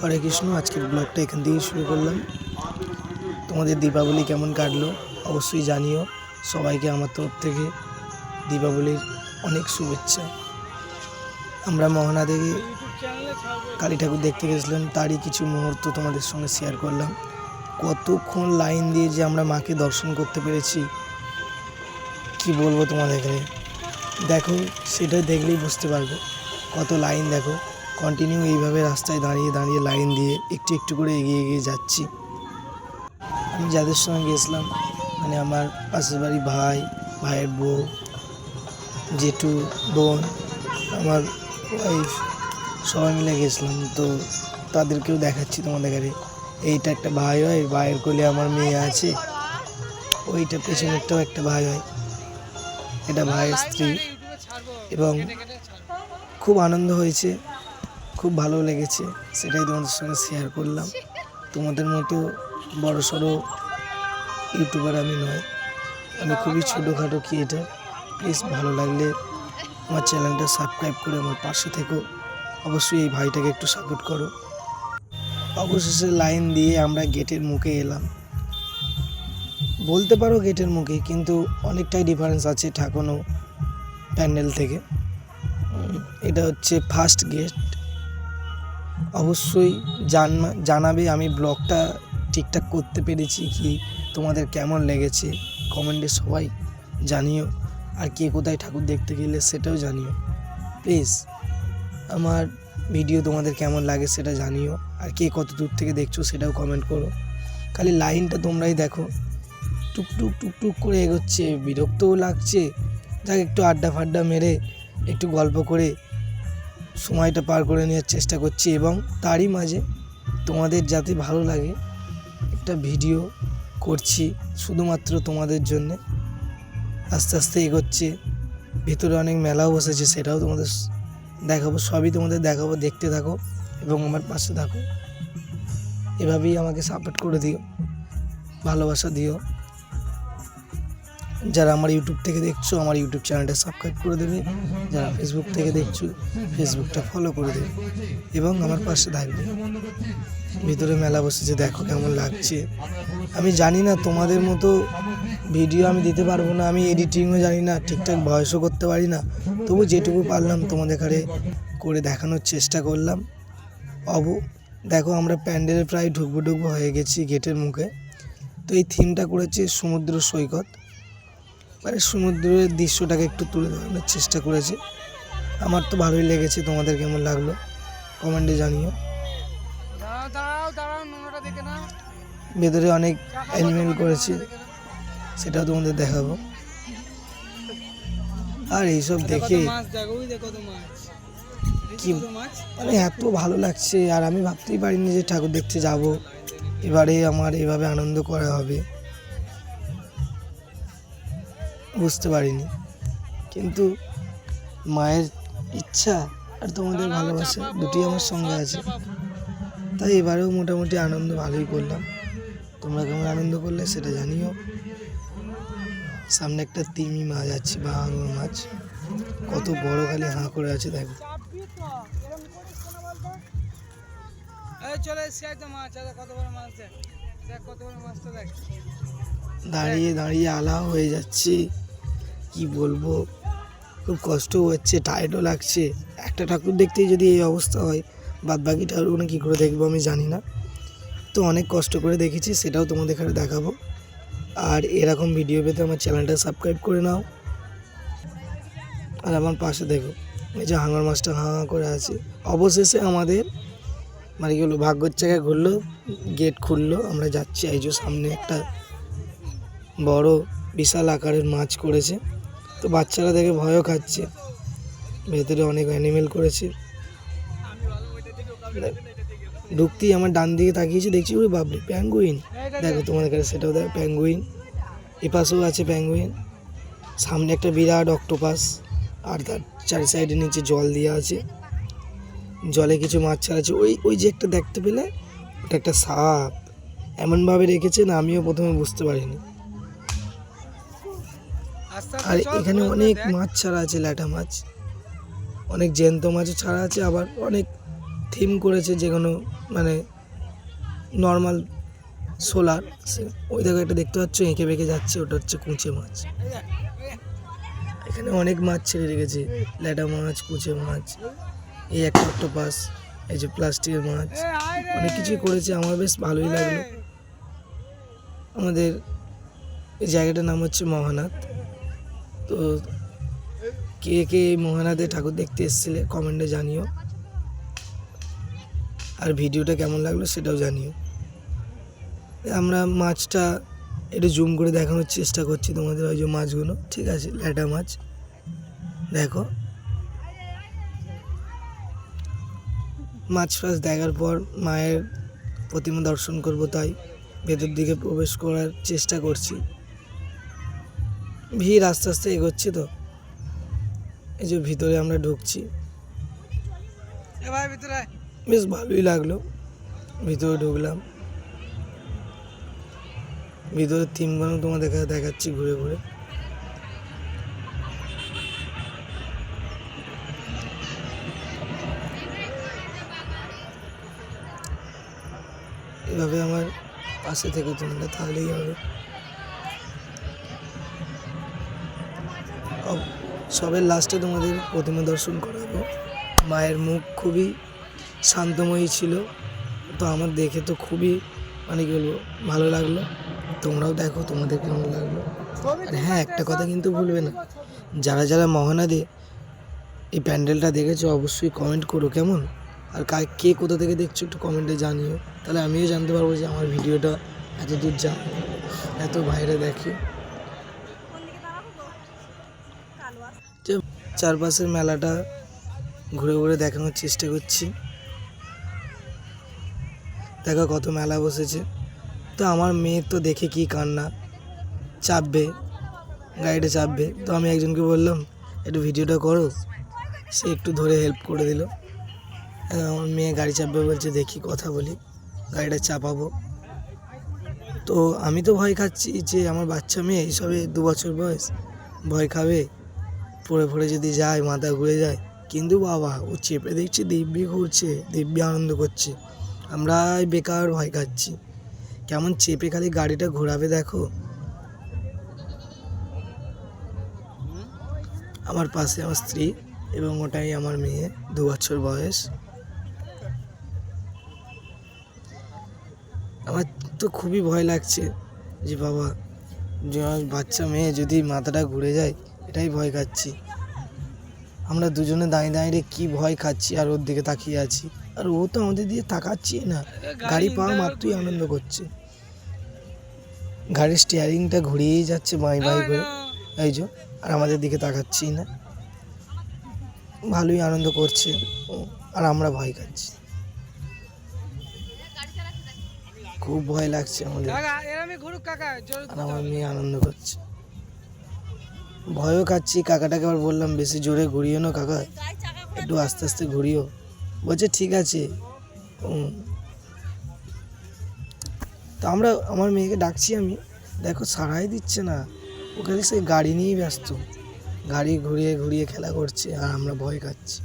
হরে কৃষ্ণ, আজকের ব্লগটা এখান থেকেই শুরু করলাম। তোমাদের দীপাবলি কেমন কাটলো অবশ্যই জানিও। সবাইকে আমার তরফ থেকে দীপাবলির অনেক শুভেচ্ছা। আমরা মহানা থেকে কালী ঠাকুর দেখতে গেছিলাম, তারই কিছু মুহূর্ত তোমাদের সঙ্গে শেয়ার করলাম। কতক্ষণ লাইন দিয়ে যে আমরা মাকে দর্শন করতে পেরেছি, কি বলব তোমাদেরকে দেখো সেটা দেখলেই বুঝতে পারবে। কত লাইন দেখো। কন্টিনিউ এইভাবে রাস্তায় দাঁড়িয়ে দাঁড়িয়ে লাইন দিয়ে একটু একটু করে এগিয়ে এগিয়ে যাচ্ছি। আমি যাদের সঙ্গে গেছিলাম মানে আমার পাশের বাড়ি ভাই, ভাইয়ের বউ, জেঠু, বোন, আমার ওয়াইফ সবাই মিলে গেছিলাম। তো তাদেরকেও দেখাচ্ছি তোমাদের কাছে এইটা একটা ভাই হয়, ভাইয়ের কোলে আমার মেয়ে আছে। ওইটা পেছনেরটাও একটা ভাই হয়। এটা ভাইয়ের স্ত্রী। এবং খুব আনন্দ হয়েছে। খুব ভালো লেগেছে, সেটাই তোমাদের সঙ্গে শেয়ার করলাম। তোমাদের মতো বড় সড়ো ইউটিউবার আমি নয়। আমি খুবই ছোটোখাটো ক্রিয়েটার প্লিজ ভালো লাগলে আমার চ্যানেলটা সাবস্ক্রাইব করে আমার পাশে থেকো। অবশ্যই এই ভাইটাকে একটু সাপোর্ট করো। অবশেষে লাইন দিয়ে আমরা গেটের মুখে এলাম। বলতে পারো গেটের মুখে, কিন্তু অনেকটাই ডিফারেন্স আছে ঠাকুনো প্যান্ডেল থেকে। এটা হচ্ছে ফার্স্ট গেট অবশ্যই জান- জানাবে। আমি ব্লগটা ঠিকঠাক করতে পেরেছি কি তোমাদের কেমন লেগেছে? কমেন্টে সবাই জানিও। আর কে কোথায় ঠাকুর দেখতে গেলে সেটাও জানিও। প্লিজ, আমার ভিডিও তোমাদের কেমন লাগে সেটা জানিও। আর কে কত দূর থেকে দেখছ সেটাও কমেন্ট করো। খালি লাইনটা তোমরাই দেখো। টুকটুক টুকটুক করে এগোচ্ছে। বিরক্তও লাগছে। যাক, একটু আড্ডা ফাড্ডা মেরে একটু গল্প করে সময়টা পার করে নেওয়ার চেষ্টা করছি এবং তারই মাঝে তোমাদের যাতে ভালো লাগে একটা ভিডিও করছি শুধুমাত্র তোমাদের জন্যে। আস্তে আস্তে এগোচ্ছে, ভেতরে অনেক মেলাও বসেছে, সেটাও তোমাদের দেখাবো, সবই তোমাদের দেখাবো, দেখতে থাকো এবং আমার পাশে থাকো। এভাবেই আমাকে সাপোর্ট করে দিও, ভালোবাসা দিও। যারা আমার ইউটিউব থেকে দেখছ, আমার ইউটিউব চ্যানেলটা সাবস্ক্রাইব করে দেবে। যারা ফেসবুক থেকে দেখছ ফেসবুকটা ফলো করে দেবে। এবং আমার পাশে থাকবে। ভিতরে মেলা বসেছে, দেখো কেমন লাগছে। আমি জানি না তোমাদের মতো ভিডিও আমি দিতে পারব না, আমি এডিটিংও জানি না, ঠিকঠাক ভয়েসও করতে পারি না। তবু যেটুকু পারলাম তোমাদের কাছে করে দেখানোর চেষ্টা করলাম। অব, দেখো আমরা প্যান্ডেলে প্রায় ঢুকবো ঢুকবো হয়ে গেছি গেটের মুখে। তো এই থিমটা করেছে সমুদ্র সৈকত। মানে সমুদ্রের দৃশ্যটাকে একটু তুলে ধরানোর চেষ্টা করেছি। আমার তো ভালোই লেগেছে তোমাদের কেমন লাগল? কমেন্টে জানিও। ভেতরে অনেক অ্যানিমেল করেছে সেটাও তোমাদের দেখাবো। আর এইসব দেখে কি মানে এত ভালো লাগছে আর আমি ভাবতেই পারিনি যে ঠাকুর দেখতে যাব। এবারে আমার এভাবে আনন্দ করা হবে। বুঝতে পারিনি। কিন্তু মায়ের ইচ্ছা আর তোমাদের ভালোবাসা দুটি আমার সঙ্গে আছে। তাই এবারেও মোটামুটি আনন্দ ভালোই করলাম। তোমরা কেমন আনন্দ করলে সেটা জানিও। সামনে একটা তিমি মাছ আছে বা আঙুর মাছ। কত বড় খালি হাঁ করে আছে দেখো। দাঁড়িয়ে দাঁড়িয়ে আলা হয়ে যাচ্ছে। কি বলব? খুব কষ্টও হচ্ছে টায়ার্ডও লাগছে। একটা ঠাকুর দেখতেই যদি এই অবস্থা হয় বাদ বাকি ঠাকুরগুলো কী করে দেখব আমি জানি না। তো অনেক কষ্ট করে দেখেছি, সেটাও তোমাদের এখানে দেখাবো। আর এরকম ভিডিও পেতে আমার চ্যানেলটা সাবস্ক্রাইব করে নাও। আর আমার পাশে দেখো, এই যে হাঙর মাছটা হাঁ হাঁ করে আছে। অবশেষে আমাদের মানে কি হলো ভাগ্যর জায়গায় ঘুরলো গেট খুললো, আমরা যাচ্ছি। এই যে সামনে একটা বড় বিশাল আকারের মাছ করেছে। তো বাচ্চারা দেখে ভয়ও খাচ্ছে। ভেতরে অনেক অ্যানিমেল করেছে। ঢুকতেই আমার ডান দিকে তাকিয়েছি, দেখছি ওই বাবরে প্যাঙ্গুইন দেখো তোমাদের কাছে সেটাও দেখো প্যাঙ্গুইন এপাশেও আছে প্যাঙ্গুইন সামনে একটা বিরাট অক্টোপাস আর তার চারি সাইডে নিচে জল দেওয়া আছে। জলে কিছু মাছ ছাড়া আছে ওই ওই যে একটা দেখতে পেলে, ওটা একটা সাপ। এমনভাবে রেখেছে না, আমিও প্রথমে বুঝতে পারিনি। আর এখানে অনেক মাছ ছাড়া আছে ল্যাটা মাছ। অনেক জ্যান্ত মাছও ছাড়া আছে আবার অনেক থিম করেছে যে কোনো মানে নর্মাল সোলার। ওই জায়গায় একটা দেখতে পাচ্ছ এঁকে বেঁকে যাচ্ছে ওটা হচ্ছে কুঁচে মাছ। এখানে অনেক মাছ ছেড়ে রেখেছে ল্যাটা মাছ কুচে মাছ এই একটা অক্টোপাস এই যে প্লাস্টিকের মাছ। অনেক কিছুই করেছে আমার বেশ ভালোই লাগল। আমাদের এই জায়গাটার নাম হচ্ছে মহানাথ। তো কে কে এই ঠাকুর দেখতে এসেছিলে কমেন্টে জানিও। আর ভিডিওটা কেমন লাগল সেটাও জানিও। আমরা মাছটা একটু জুম করে দেখানোর চেষ্টা করছি তোমাদের ওই যে মাছগুলো, ঠিক আছে? ল্যাটা মাছ। দেখো। মাছ ফাছ দেখার পর মায়ের প্রতিমা দর্শন করব তাই ভেতর দিকে প্রবেশ করার চেষ্টা করছি। ভিড় আস্তে আস্তে এগোচ্ছে তো। এই যে ভিতরে আমরা ঢুকছি। বেশ ভালোই লাগল। ভিতরে ঢুকলাম। ভিতরে থিমগুলো তোমার দেখা দেখাচ্ছি ঘুরে ঘুরে। এভাবে আমার পাশে থেকে তোমরা তাহলেই হবে। সবের লাস্টে তোমাদের প্রতিমা দর্শন করাবো। মায়ের মুখ খুবই শান্তময়ী ছিল, তো আমার দেখে তো খুবই মানে কি বলব, ভালো লাগল। তোমরাও দেখো তোমাদের কেমন লাগল। আর হ্যাঁ একটা কথা কিন্তু ভুলবে না। যারা যারা মহানাদে এই প্যান্ডেলটা দেখেছ, অবশ্যই কমেন্ট করো কেমন? আর কে কোথা থেকে দেখছ একটু কমেন্টে জানিও। তাহলে আমিও জানতে পারব যে আমার ভিডিওটা এত দূর যা এত বাইরে দেখে যে চারপাশের মেলাটা ঘুরে ঘুরে দেখানোর চেষ্টা করছি। দেখো কত মেলা বসেছে। তো আমার মেয়ের তো দেখে কি কান্না। চাপবে, গাড়িটা চাপবে। তো আমি একজনকে বললাম, একটু ভিডিওটা করো। সে একটু ধরে হেল্প করে দিল। আমার মেয়ে গাড়ি চাপবে বলছে, দেখি কথা বলি, গাড়িটা চাপাবো। তো আমি তো ভয় খাচ্ছি যে আমার বাচ্চা মেয়ে এইসবে দু বছর বয়স, ভয় খাবে? পড়ে পড়ে যদি যায়, মাথা ঘুরে যায়, কিন্তু বাবা, ও চেপে দেখছি দিব্যি ঘুরছে, দিব্যি আনন্দ করছে। আমরা বেকার ভয় খাচ্ছি। কেমন চেপে খালি গাড়িটা ঘোরাবে দেখো। আমার পাশে আমার স্ত্রী এবং ওটাই আমার মেয়ে, দু বছর বয়স। আমার তো খুবই ভয় লাগছে যে বাবা, যে বাচ্চা মেয়ে যদি মাথাটা ঘুরে যায় এটাই ভয় খাচ্ছি। আমরা দুজনে দাঁড়িয়ে দাঁড়িয়ে কি ভয় খাচ্ছি আর ওর দিকে তাকিয়ে আছি। আর ও তো আমাদের দিয়ে তাকাচ্ছি না। গাড়ি পাওয়া মাত্রই আনন্দ করছে। গাড়ির স্টিয়ারিংটা ঘুরিয়েই যাচ্ছে বাঁই বাঁই করে। এই যে আর আমাদের দিকে তাকাচ্ছি না। ভালোই আনন্দ করছে আর আমরা ভয় খাচ্ছি। খুব ভয় লাগছে আমাদের। আর আমার মেয়ে আনন্দ করছে। ভয়ও খাচ্ছি, কাকাটাকে আবার বললাম, বেশি জোরে ঘুরিও না কাকা, একটু আস্তে আস্তে ঘুরিও। বলছে, ঠিক আছে। তো আমরা, আমার মেয়েকে ডাকছি আমি, দেখো, সারাই দিচ্ছে না। ও খালি সেই গাড়ি নিয়েই ব্যস্ত। গাড়ি ঘুরিয়ে ঘুরিয়ে খেলা করছে, আর আমরা ভয় খাচ্ছি।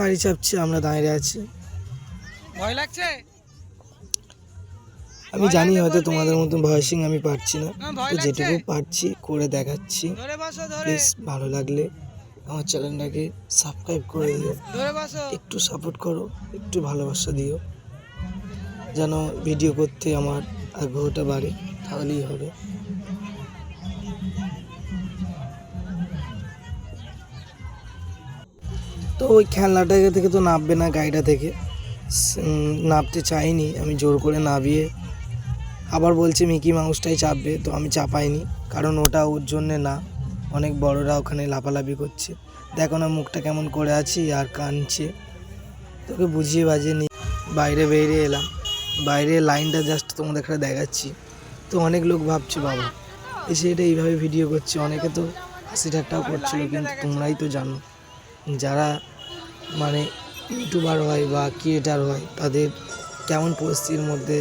গাড়ি চাপছি, আমরা দাঁড়িয়ে আছি। ভয় লাগছে? আমি জানি হয়তো তোমাদের মতন ভয়েসিং আমি পারছি না। হ্যাঁ, তো যেটুকু পারছি করে দেখাচ্ছি। প্লিজ ভালো লাগলে আমার চ্যানেলটাকে সাবস্ক্রাইব করে দিও। একটু সাপোর্ট করো একটু ভালোবাসা দিও। যেন ভিডিও করতে আমার আগ্রহটা বাড়ে তাহলেই হবে। তো ওই খেলনাটা থেকে তো নামবে না গাড়িটা থেকে। নামতে চাইনি আমি জোর করে নামিয়ে আবার বলছে মিকি মাউসটাই চাপবে, তো আমি চাপাইনি, কারণ ওটা ওর জন্যে না। অনেক বড়রা ওখানে লাফালাফি করছে। দেখো না মুখটা কেমন করে আছি আর কানছে তোকে বুঝিয়ে বাজিয়ে নি বাইরে বেরিয়ে এলাম। বাইরে লাইনটা জাস্ট তোমাদের একটা দেখাচ্ছি। তো অনেক লোক ভাবছে, বাবা, এসে এটা এইভাবে ভিডিও করছে। অনেকে তো হাসি ঠাট্টাও করছিল, কিন্তু তোমরাই তো জানো। যারা মানে ইউটিউবার হয় বা ক্রিয়েটার হয়, তাদের কেমন পরিস্থিতির মধ্যে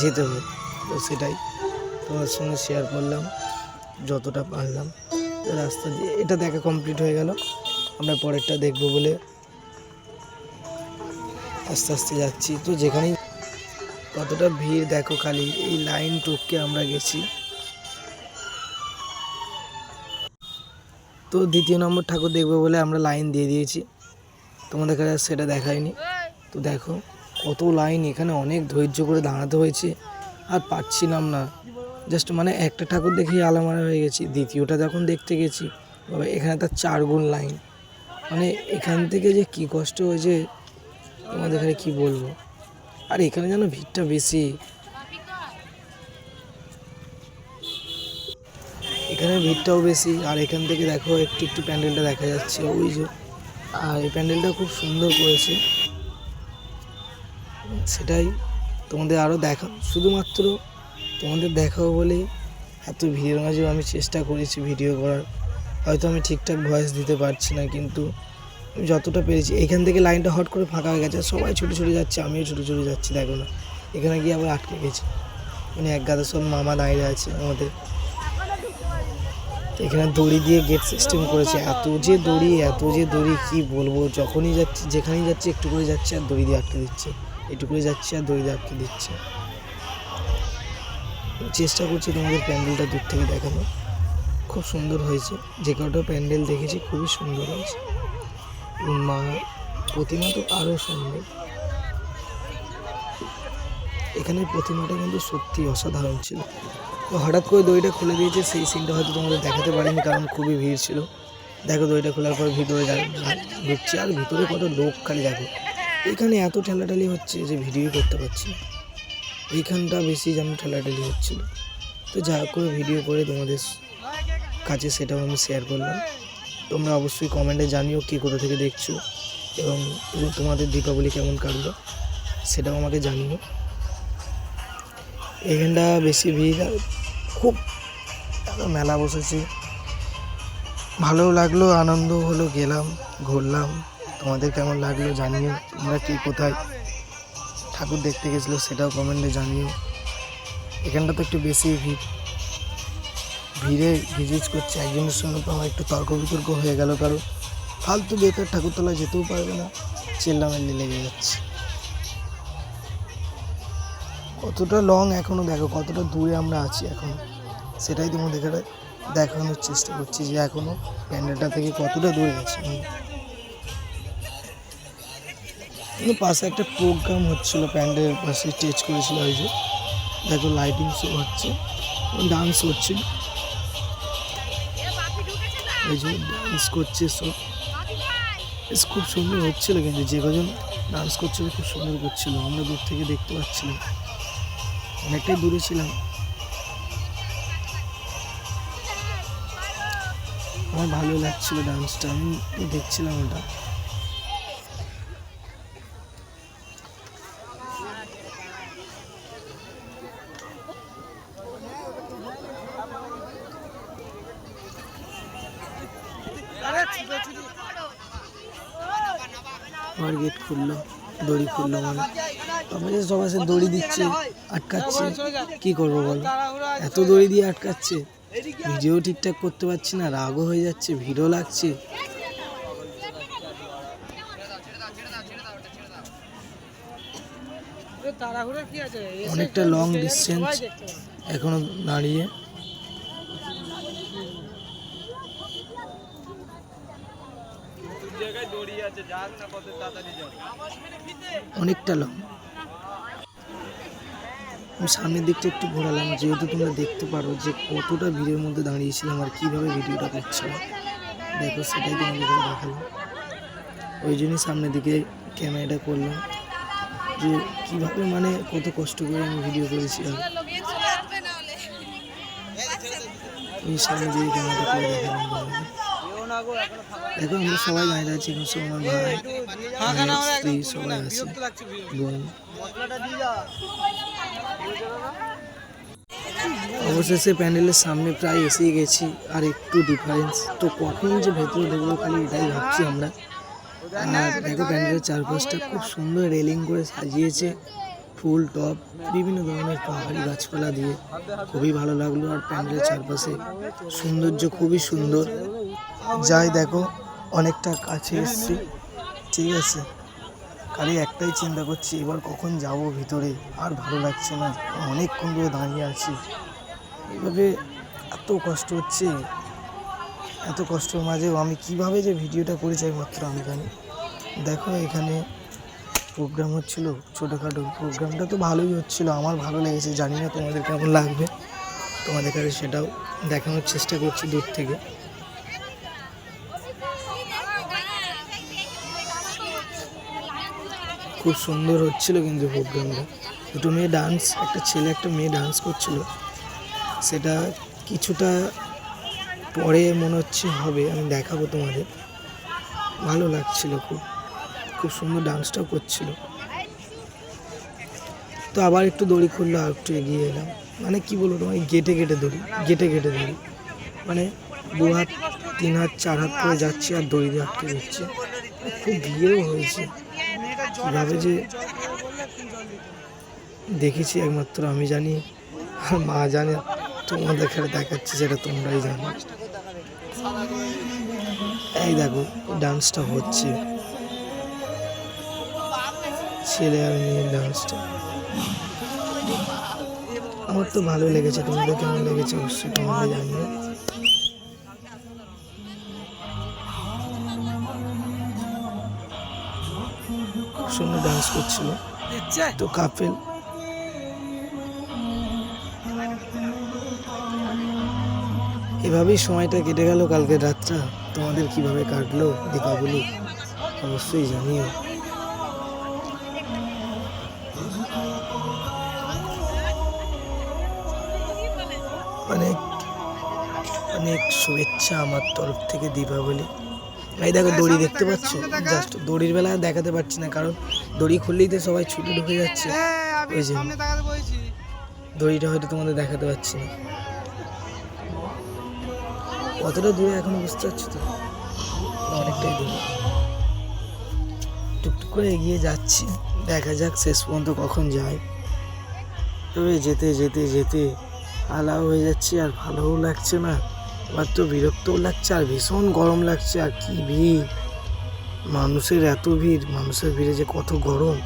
যেতে হয়। তো সেটাই তোমার সঙ্গে শেয়ার করলাম, যতটা পারলাম। রাস্তা দিয়ে এটা দেখা কমপ্লিট হয়ে গেল। আমরা পরেরটা দেখব বলে আস্তে আস্তে যাচ্ছি। তো যেখানেই কতটা ভিড়, দেখো খালি এই লাইন টপকে আমরা গেছি। তো দ্বিতীয় নম্বর ঠাকুর দেখব বলে আমরা লাইন দিয়ে দিয়েছি। তোমাদের কাছে সেটা দেখায়নি তো দেখো কত লাইন এখানে অনেক ধৈর্য করে দাঁড়াতে হয়েছে। আর পাচ্ছিলাম না। জাস্ট মানে একটা ঠাকুর দেখেই আলামারা হয়ে গেছি। দ্বিতীয়টা যখন দেখতে গেছি বাবা এখানে তার চার গুণ লাইন। মানে এখান থেকে যে কি কষ্ট হয়েছে, তোমাদের এখানে কি বলব? আর এখানে যেন ভিড়টা বেশি। এখানে ভিড়টাও বেশি। আর এখান থেকে দেখো, একটু একটু প্যান্ডেলটা দেখা যাচ্ছে। ওই যে, আর এই প্যান্ডেলটা খুব সুন্দর করেছে। সেটাই তোমাদের আরও দেখা, শুধুমাত্র তোমাদের দেখাবো বলেই এত ভিড়ের মাঝেও আমি চেষ্টা করেছি ভিডিও করার। হয়তো আমি ঠিকঠাক ভয়েস দিতে পারছি না, কিন্তু আমি যতটা পেরেছি। এখান থেকে লাইনটা হট করে ফাঁকা হয়ে গেছে, সবাই ছুটে ছুটে যাচ্ছে, আমিও ছুটে ছুটে যাচ্ছি, দেখো না। এখানে গিয়ে আবার আটকে গেছি। মানে এক গাদা সব মামা দাঁড়িয়ে আছে আমাদের। এখানে দড়ি দিয়ে গেট সিস্টেম করেছে, এত যে দড়ি, এত যে দড়ি, কি বলব? যখনই যাচ্ছি, যেখানেই যাচ্ছি, একটু করে যাচ্ছে আর দড়ি দিয়ে আটকে দিচ্ছে। একটু করে যাচ্ছে আর দড়ি আটকে দিচ্ছে। চেষ্টা করছি তোমাদের প্যান্ডেলটা দূর থেকে দেখানো খুব সুন্দর হয়েছে। যে কটা প্যান্ডেল দেখেছি খুবই সুন্দর হয়েছে। মা প্রতিমা তো আরও সুন্দর। এখানের প্রতিমাটা কিন্তু সত্যি অসাধারণ ছিল। তো হঠাৎ করে দইটা খুলে দিয়েছে, সেই সিনটা হয়তো তোমাদের দেখাতে পারিনি, কারণ খুবই ভিড় ছিল। দেখো দইটা খোলার পর ভিতরে ঢুকছে, আর ভিতরে কত লোক খালি দেখো। এখানে এত ঠেলাঠালি হচ্ছে যে ভিডিও করতে পারছি এইখানটা বেশি যেন ঠেলাঠালি হচ্ছিল। তো যা করে ভিডিও করে তোমাদের কাছে সেটাও আমি শেয়ার করলাম। তোমরা অবশ্যই কমেন্টে জানিও কে কোথা থেকে দেখছ এবং তোমাদের দীপাবলি কেমন কাটলো সেটাও আমাকে জানিও। এখানটা বেশি ভিড় খুব মেলা বসেছে। ভালোও লাগল আনন্দ হলো, গেলাম, ঘুরলাম। তোমাদের কেমন লাগল জানিও, তোমরা কি কোথায় ঠাকুর দেখতে গেছিল সেটাও কমেন্টে জানিও। এখানটা তো একটু বেশি ভিড়, ভিড়ে ভিজিট করছে, একজনের সঙ্গে তো আমার একটু তর্ক বিতর্ক হয়ে গেল, কারণ ফালতু বেকার ঠাকুরতলা যেতেও পারবে না, চেল্লামেল্লি লেগে যাচ্ছে। কতটা লং এখনও দেখো, কতটা দূরে আমরা আছি এখন, সেটাই তোমাদের দেখানোর চেষ্টা করছি যে এখনও প্যান্ডেলটা থেকে কতটা দূরে আছে পাশে একটা প্রোগ্রাম হচ্ছিল প্যান্ডেলের পাশে স্টেজ করেছিল ওই যে। দেখো লাইটিং শো হচ্ছে ডান্স হচ্ছিল এই যে ডান্স করছে সব। খুব সুন্দর হচ্ছিল কিন্তু, যে কজন ডান্স করছিল খুব সুন্দর করছিল, আমরা দূর থেকে দেখতে পাচ্ছিলাম। অনেকটাই দূরে ছিলাম। আমার ভালো লাগছিল ডান্সটা আমি দেখছিলাম ওটা। খুললো, দড়ি খুললো মানে আমাদের সবাই সে দড়ি দিচ্ছে, আটকাচ্ছে, কি করব বল? এত দড়ি দিয়ে আটকাচ্ছে ভিডিও ঠিকঠাক করতে পারছি না, রাগও হয়ে যাচ্ছে, ভিড়ও লাগছে। অনেকটা লং পাবে। এখনও দাঁড়িয়ে। অনেকটা লং আমি সামনের দিকটা একটু ঘোরালাম যেহেতু তোমরা দেখতে পারো যে কতটা ভিড়ের মধ্যে দাঁড়িয়েছিলাম আর কীভাবে ভিডিওটা করছিলাম দেখো সেটাই তোমাদের করে দেখালাম। ওই জন্যই সামনের দিকে ক্যামেরাটা করলাম যে কীভাবে মানে কত কষ্ট করে আমি ভিডিও করেছি আর। এই সামনে দিকে ক্যামেরাটা করে দেখালাম দেখো আমরা সবাই দাঁড়িয়ে আছি সব আমার ভাই হলে স্ত্রী সবাই আছে। বোন। অবশেষে প্যান্ডেলের সামনে প্রায় এসে গেছি আর একটু ডিফারেন্স তো কখন যে ভেতরে ঢুকবো খালি এটাই ভাবছি আমরা। আর দেখো প্যান্ডেলের চারপাশটা খুব সুন্দর রেলিং করে সাজিয়েছে ফুল টপ বিভিন্ন ধরনের পাহাড়ি গাছপালা দিয়ে। খুবই ভালো লাগল আর প্যান্ডেলের চারপাশে সৌন্দর্য খুবই সুন্দর। যাই দেখো, অনেকটা কাছে এসছি। ঠিক আছে। খালি একটাই চিন্তা করছি, এবার কখন যাব ভিতরে? আর ভালো লাগছে না। অনেকক্ষণ ধরে দাঁড়িয়ে আছি। এভাবে এত কষ্ট হচ্ছে? এত কষ্টের মাঝেও আমি কীভাবে যে ভিডিওটা করেছি মাত্র আমি জানি। দেখো, এখানে প্রোগ্রাম হচ্ছিল, ছোটোখাটো প্রোগ্রামটা তো ভালোই হচ্ছিল। আমার ভালো লেগেছে। জানি না তোমাদের কেমন লাগবে। তোমাদের কাছে সেটাও দেখানোর চেষ্টা করছি দূর থেকে। খুব সুন্দর হচ্ছিল কিন্তু প্রোগ্রামটা দুটো মেয়ে ডান্স একটা ছেলে, একটা মেয়ে ডান্স করছিল। সেটা কিছুটা পরে মনে হচ্ছে হবে, আমি দেখাবো তোমাদের। ভালো লাগছিল খুব খুব সুন্দর ডান্সটাও করছিল। তো আবার একটু দড়ি খুললো, আর একটু এগিয়ে এলাম। মানে কি বলব তোমার গেটে গেটে দড়ি গেটে গেটে দড়ি। মানে দু হাত, তিন হাত, চার হাত করে যাচ্ছে আর দড়ি দিয়ে আটকে দিচ্ছে। খুব ভিড়ও হয়েছে। কীভাবে যে দেখেছি একমাত্র আমি জানি, আর মা জানে, তোমাদের খেলে দেখাচ্ছে সেটা তোমরাই জানো। এই দেখো ডান্সটা হচ্ছে। ছেলে আর মেয়ের ডান্সটা আমার তো ভালো লেগেছে, তোমাদের কেমন লেগেছে অবশ্যই তোমরা জানিও। সুন্দর ডান্স করছিল। তো কাপেল। এভাবেই সময়টা কেটে গেল কালকে রাতটা। তোমাদের কীভাবে কাটলো দীপাবলি? অবশ্যই জানিও। অনেক অনেক শুভেচ্ছা আমার তরফ থেকে দীপাবলি। এই দেখো দড়ি দেখতে পাচ্ছ? জাস্ট দড়ির বেলা দেখাতে পারছি না কারণ দড়ি খুললেই তো সবাই ছুটে ঢুকে যাচ্ছে। ওই যে। দড়িটা হয়তো তোমাদের দেখাতে পারছি না। কতটা দূরে এখন বুঝতে পারছ তো? অনেকটাই দূরে। টুকটুক করে এগিয়ে যাচ্ছি। দেখা যাক শেষ পর্যন্ত কখন যায়। তবে যেতে যেতে যেতে আলাও হয়ে যাচ্ছে আর ভালোও লাগছে না। এবার তো বিরক্তও লাগছে আর ভীষণ গরম লাগছে আর কি ভিড়। মানুষের এত ভিড়, মানুষের ভিড়ে যে কত গরম।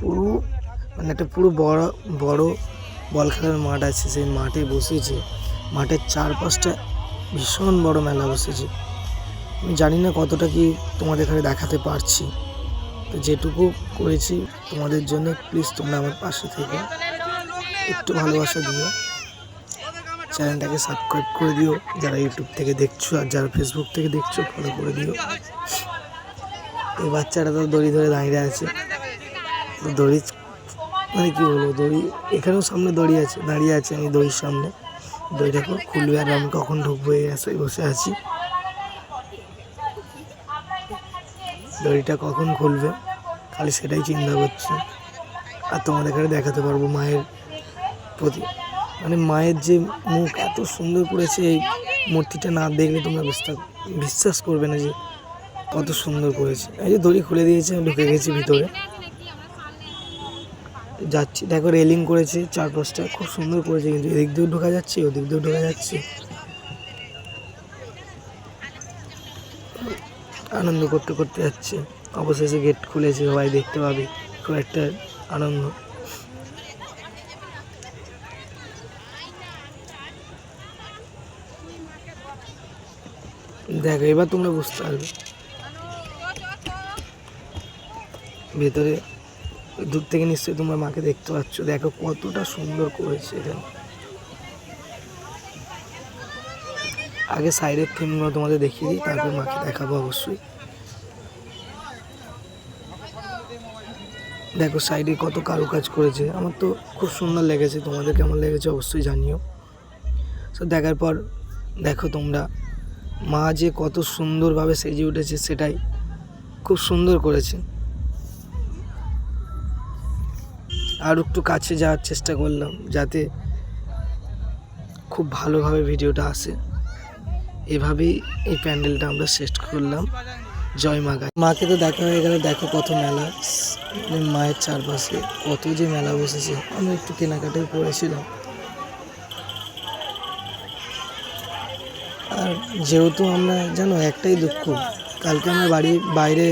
পুরো মানে একটা পুরো বড় বড় বল খেলার মাঠ আছে, সেই মাঠে বসেছে। মাঠের চারপাশটা ভীষণ বড় মেলা বসেছে। আমি জানি না কতটা কি তোমাদের এখানে দেখাতে পারছি। তো যেটুকু করেছি তোমাদের জন্য প্লিজ তোমরা আমার পাশে থেকে। একটু ভালোবাসা দিও। চ্যানেলটাকে সাবস্ক্রাইব করে দিও। যারা ইউটিউব থেকে দেখছ আর যারা ফেসবুক থেকে দেখছ ফলো করে দিও। এই বাচ্চাটা তো দড়ি ধরে দাঁড়িয়ে আছে। তো দড়ি মানে কী বলব, দড়ি এখানেও সামনে দড়ি আছে, দাঁড়িয়ে আছে আমি দড়ির সামনে। দড়িটা খুলবে আর আমি কখন ঢুকবো এই বসে আছি। দড়িটা কখন খুলবে? খালি সেটাই চিন্তা করছি। আর তোমাদের এখানে দেখাতে পারব মায়ের প্রতি মানে মায়ের যে মুখ এত সুন্দর করেছে এই মূর্তিটা না দেখলে তোমরা বিশ্বাস বিশ্বাস করবে না যে কত সুন্দর করেছে। এই যে দড়ি খুলে দিয়েছে আমি ঢুকে গেছি ভিতরে। যাচ্ছি। দেখো রেলিং করেছে চার পাঁচটা খুব সুন্দর করেছে কিন্তু এদিক দিয়েও ঢোকা যাচ্ছে, ওদিক দিয়েও ঢোকা যাচ্ছে। আনন্দ করতে করতে যাচ্ছে। অবশেষে গেট খুলেছে, সবাই দেখতে পাবে। খুব একটা আনন্দ। দেখো, এবার তোমরা বুঝতে পারবে। ভেতরে, দূর থেকে নিশ্চয়ই তোমরা মাকে দেখতে পাচ্ছ। দেখো কতটা সুন্দর করেছে এখানে। আগে সাইডের থিমগুলো তোমাদের দেখিয়ে দিই, তারপর মাকে দেখাবো অবশ্যই। দেখো, সাইডে কত কারুকাজ করেছে। আমার তো খুব সুন্দর লেগেছে, তোমাদের কেমন লেগেছে অবশ্যই জানিও। তো দেখার পর দেখো তোমরা, মা যে কত সুন্দরভাবে সেজে উঠেছে সেটাই খুব সুন্দর করেছে। আর একটু কাছে যাওয়ার চেষ্টা করলাম, যাতে খুব ভালোভাবে ভিডিওটা আসে। এভাবেই এই প্যান্ডেলটা আমরা শেষ করলাম। জয় মা গাই মাকে তো দেখা হয়ে গেল, দেখো কত মেলা। মানে মায়ের চারপাশে কত যে মেলা বসেছে। আমি একটু কেনাকাটাই করেছিলাম। আর যেহেতু আমরা, জানো, একটাই দুঃখ, কালকে আমরা বাড়ির বাইরে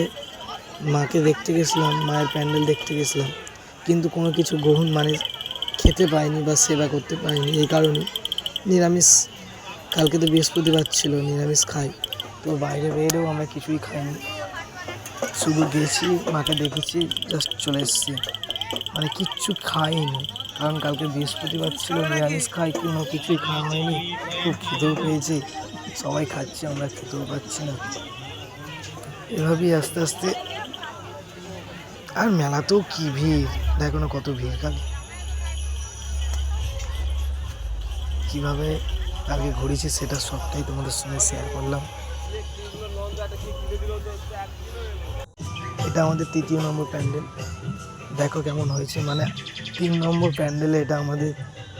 মাকে দেখতে গেছিলাম, মায়ের প্যান্ডেল দেখতে গেছিলাম। কিন্তু কোনো কিছু গ্রহণ মানে খেতে পাইনি বা সেবা করতে পারিনি, এই কারণে নিরামিষ কালকে তো বৃহস্পতিবার ছিল, নিরামিষ খাই। তো বাইরে বেরেও আমরা কিছুই খাইনি। শুধু গেছি, মাকে দেখেছি জাস্ট চলে এসেছি। মানে কিচ্ছু খাইনি। কারণ কালকে বৃহস্পতিবার ছিল, নিরামিষ খাই, কোনো কিছুই খাওয়া হয়নি। খুব খিদেও পেয়েছে। সবাই খাচ্ছে, আমরা খেতেও পাচ্ছি না। এভাবেই আস্তে আস্তে। আর মেলাতেও কি ভিড়? দেখো না কত ভিড় কাল কীভাবে কালকে ঘুরেছি, সেটা সবটাই তোমাদের সঙ্গে শেয়ার করলাম। এটা আমাদের তৃতীয় নম্বর প্যান্ডেল। দেখো কেমন হয়েছে মানে তিন নম্বর প্যান্ডেলে এটা আমাদের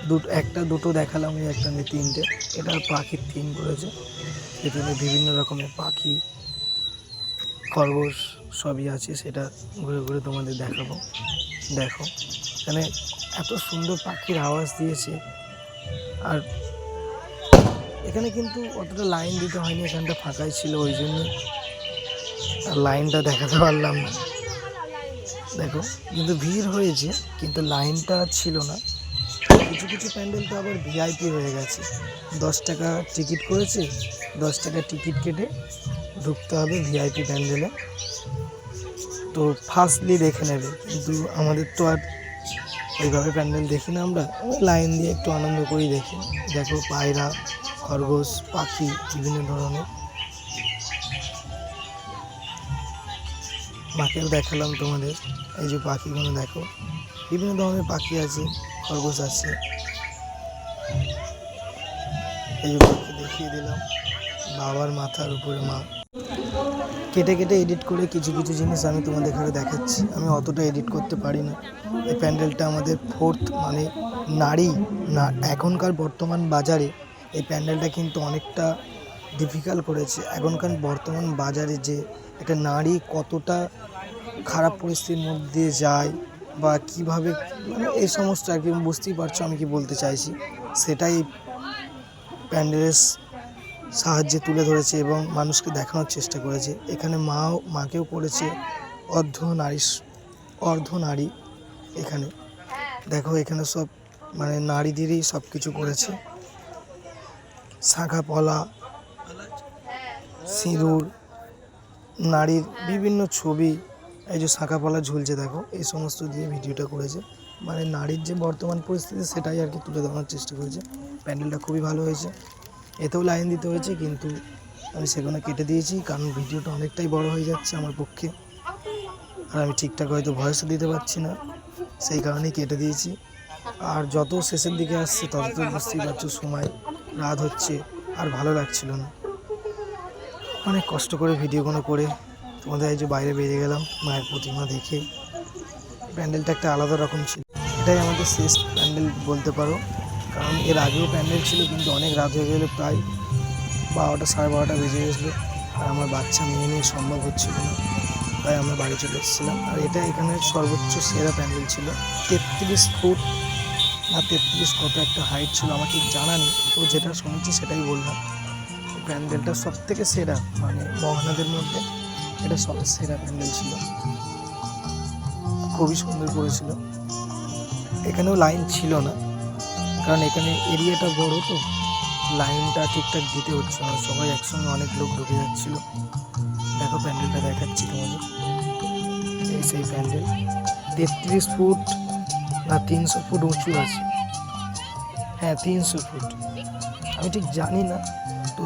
দুটো, একটা দুটো দেখালাম, এই একটা নিয়ে তিনটে। এটা পাখির থিম করেছে। এখানে বিভিন্ন রকমের পাখি, খরগোশ সবই আছে, সেটা ঘুরে ঘুরে তোমাদের দেখাবো। দেখো, এখানে এত সুন্দর পাখির আওয়াজ দিয়েছে। আর এখানে কিন্তু অতটা লাইন দিতে হয়নি, এখানটা ফাঁকাই ছিল ওই জন্য। আর লাইনটা দেখাতে পারলাম না। দেখো, কিন্তু ভিড় হয়েছে, কিন্তু লাইনটা ছিল না। কিছু কিছু প্যান্ডেল তো আবার ভিআইপি হয়ে গেছে। দশ টাকা টিকিট করেছে, দশ টাকা টিকিট কেটে ঢুকতে হবে ভিআইপি প্যান্ডেলে। তো ফার্স্টলি দেখে নেবে, কিন্তু আমাদের তো আর ওইভাবে প্যান্ডেল দেখি না আমরা। লাইন দিয়ে একটু আনন্দ করেই দেখি। দেখো পায়রা খরগোশ, পাখি, বিভিন্ন ধরনের। মাকেও দেখালাম তোমাদের। এই যে পাখিগুলো দেখো। বিভিন্ন ধরনের পাখি আছে, খরগোশ আছে। এই যে পাখি দেখিয়ে দিলাম। বাবার মাথার উপরে মা। কেটে কেটে এডিট করে কিছু কিছু জিনিস আমি তোমাদের এখানে দেখাচ্ছি। আমি অতটা এডিট করতে পারি না। এই প্যান্ডেলটা আমাদের ফোর্থ মানে নারী। না, এখনকার বর্তমান বাজারে এই প্যান্ডেলটা কিন্তু অনেকটা ডিফিকাল্ট করেছে। এখনকার বর্তমান বাজারে যে একটা নারী কতটা খারাপ পরিস্থিতির মধ্যে যায় বা কীভাবে মানে এই সমস্ত আর কি, বুঝতেই পারছ আমি কি বলতে চাইছি। সেটাই প্যান্ডেলের সাহায্যে তুলে ধরেছে এবং মানুষকে দেখানোর চেষ্টা করেছে। এখানে মাও, মাকেও করেছে অর্ধ নারী অর্ধ নারী এখানে। দেখো এখানে সব মানে নারীদেরই সব কিছু করেছে। শাঁখা পলা সিঁদুর, নারীর বিভিন্ন ছবি। এই যে শাঁখা পলা ঝুলছে, দেখো, এই সমস্ত দিয়ে ভিডিওটা করেছে। মানে নারীর যে বর্তমান পরিস্থিতি, সেটাই আর কি তুলে ধরার চেষ্টা করেছে। প্যান্ডেলটা খুবই ভালো হয়েছে। এতেও লাইন দিতে হয়েছে, কিন্তু আমি সেখানে কেটে দিয়েছি, কারণ ভিডিওটা অনেকটাই বড় হয়ে যাচ্ছে আমার পক্ষে। আর আমি ঠিকঠাক হয়তো ভয়েসও দিতে পারছি না, সেই কারণেই কেটে দিয়েছি। আর যত শেষের দিকে আসছে, তত তো বুঝতেই পারছ সময় রাত হচ্ছে আর ভালো লাগছিল না। অনেক কষ্ট করে ভিডিওগুলো করে তোমাদের এই যে বাইরে বেরিয়ে গেলাম, মায়ের প্রতিমা দেখে। প্যান্ডেলটা একটা আলাদা রকম ছিল। এটাই আমাদের শেষ প্যান্ডেল বলতে পারো। কারণ এর আগেও প্যান্ডেল ছিল, কিন্তু অনেক রাত হয়ে গেলে প্রায় বারোটা সাড়ে বারোটা বেজে গেছিল। আর আমার বাচ্চা মেয়ে নিয়ে সম্ভব হচ্ছিল না, তাই আমরা বাড়ি চলে এসেছিলাম। আর এটা এখানে সর্বোচ্চ সেরা প্যান্ডেল ছিল। তেত্রিশ ফুট না তেত্রিশ কত একটা হাইট ছিল, আমাকে ঠিক জানা নেই তো যেটা শুনেছি সেটাই বললাম। প্যান্ডেলটা সব থেকে সেরা মানে মহানাদের মধ্যে এটা সব সেরা প্যান্ডেল ছিল। খুবই সুন্দর করেছিল। এখানেও লাইন ছিল না, কারণ এখানে এরিয়াটা বড় তো। লাইনটা ঠিকঠাক দিতে হচ্ছে না, সবাই একসঙ্গে অনেক লোক ঢুকে যাচ্ছিল। দেখো প্যান্ডেলটা দেখাচ্ছি তোমাদের। এই সেই প্যান্ডেল। তেত্রিশ ফুট না, তিনশো ফুট উঁচু আছে। হ্যাঁ তিনশো ফুট। আমি ঠিক জানি না, তো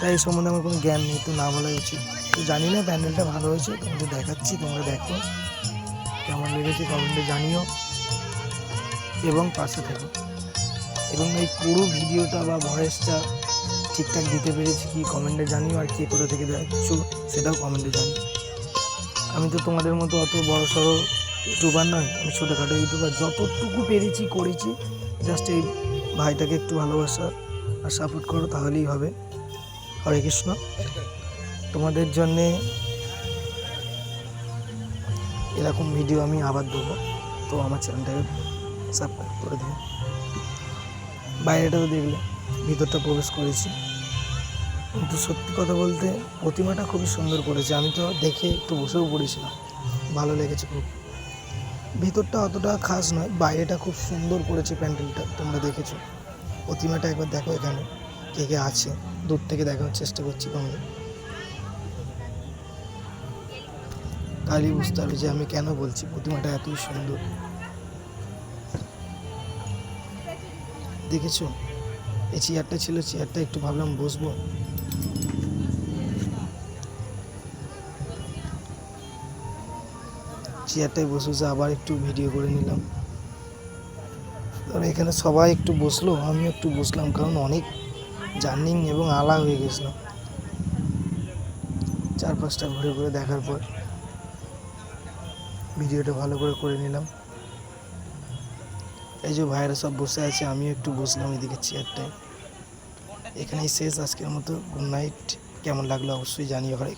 তাই সম্বন্ধে আমার কোনো জ্ঞান নেই, তো না বলাই উচিত। তো জানি না, প্যান্ডেলটা ভালো হয়েছে তোমাদের দেখাচ্ছি, তোমরা দেখো। কেমন লেগেছে কমেন্টে জানিও। এবং পাশে থেকো। এবং এই পুরো ভিডিওটা বা ভয়েসটা ঠিকঠাক দিতে পেরেছি কি কমেন্টে জানিও, আর কে কোথা থেকে দেখছ, সেটাও কমেন্টে জানিও। আমি তো তোমাদের মতো অত বড় সড়ো ইউটিউবার নয়, আমি ছোটোখাটো ইউটিউবার। যতটুকু পেরেছি, করেছি। জাস্ট এই ভাইটাকে একটু ভালোবাসা আর সাপোর্ট করো, তাহলেই হবে। হরে কৃষ্ণ। তোমাদের জন্যে এরকম ভিডিও আমি আবার দেবো। তো আমার চ্যানেলটাকে সাবস্ক্রাইব করে দিও। বাইরেটা তো দেখলে, ভিতরটা প্রবেশ করেছি। কিন্তু সত্যি কথা বলতে, প্রতিমাটা খুবই সুন্দর করেছে। আমি তো দেখে একটু বসেও পড়েছিলাম। ভালো লেগেছে খুব। ভিতরটা অতটা খাস নয়, বাইরেটা খুব সুন্দর করেছে প্যান্ডেলটা, তোমরা দেখেছ। প্রতিমাটা একবার দেখো এখানে, কে কে আছে, দূর থেকে দেখার চেষ্টা করছি তোমরা তাহলেই বুঝতে পারবে যে আমি কেন বলছি, প্রতিমাটা এতই সুন্দর। দেখেছ? এই চেয়ারটা ছিল চেয়ারটা একটু ভাবলাম বসবো। চেয়ারটায় বসে বসে আবার একটু ভিডিও করে নিলাম। তারপরে এখানে সবাই একটু বসল, আমিও একটু বসলাম, কারণ অনেক জার্নিং এবং আলা হয়ে গেছিলাম। চার পাঁচটা ঘুরে ঘুরে দেখার পর ভিডিওটা ভালো করে করে নিলাম। এই যে ভাইয়েরা সব বসে আছে, আমিও একটু বসলাম এদিকে চেয়ারটায়। এখানেই শেষ, আজকের মতো। গুড নাইট কেমন লাগল অবশ্যই জানিও। হরে